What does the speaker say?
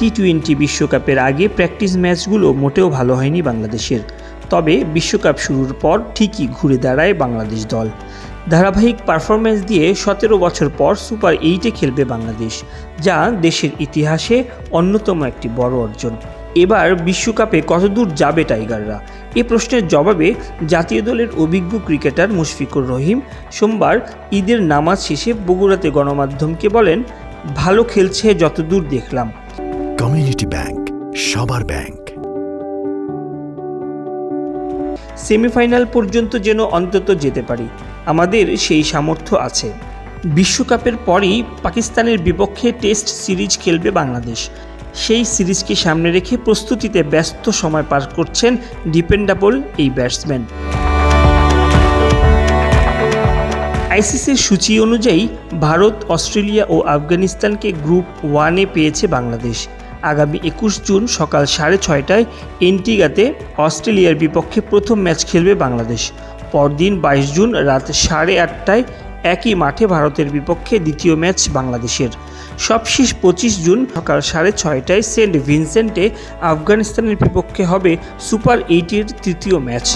T twenty বিশ্বকাপের আগে practice ম্যাচগুলো মোটেও ভালো হয়নি বাংলাদেশের। তবে বিশ্বকাপ শুরুর পর ঠিকই ঘুরে দাঁড়ায় বাংলাদেশ দল। ধারাবাহিক পারফরম্যান্স দিয়ে সতেরো বছর পর সুপার এইটে খেলবে বাংলাদেশ, যা দেশের ইতিহাসে অন্যতম একটি বড় অর্জন। এবার বিশ্বকাপে কতদূর যাবে টাইগাররা? এ প্রশ্নের জবাবে জাতীয় দলের অভিজ্ঞ ক্রিকেটার মুশফিকুর রহিম সোমবার ঈদের নামাজ শেষে বগুড়াতে গণমাধ্যমকে বলেন, ভালো খেলছে যতদূর দেখলাম। কমিউনিটি ব্যাংক, সবার ব্যাংক। সেমিফাইনাল পর্যন্ত যেন অন্তত যেতে পারি, আমাদের সেই সামর্থ্য আছে। বিশ্বকাপের পরেই পাকিস্তানের বিপক্ষে টেস্ট সিরিজ খেলবে বাংলাদেশ। সেই সিরিজকে সামনে রেখে প্রস্তুতিতে ব্যস্ত সময় পার করছেন ডিপেন্ডাবল এই ব্যাটসম্যান। আইসিসির সূচি অনুযায়ী ভারত, অস্ট্রেলিয়া ও আফগানিস্তানকে গ্রুপ ওয়ানে পেয়েছে বাংলাদেশ। আগামী একুশ জুন সকাল সাড়ে ছয়টায় এন্টিগাতে অস্ট্রেলিয়ার বিপক্ষে প্রথম ম্যাচ খেলবে বাংলাদেশ। পরদিন বাইশ জুন রাত সাড়ে আটটায় একই মাঠে ভারতের বিপক্ষে দ্বিতীয় ম্যাচ বাংলাদেশের। সবশেষ পঁচিশ জুন সকাল সাড়ে ছয়টায় সেন্ট ভিনসেন্টে আফগানিস্তানের বিপক্ষে হবে সুপার এইটের তৃতীয় ম্যাচ।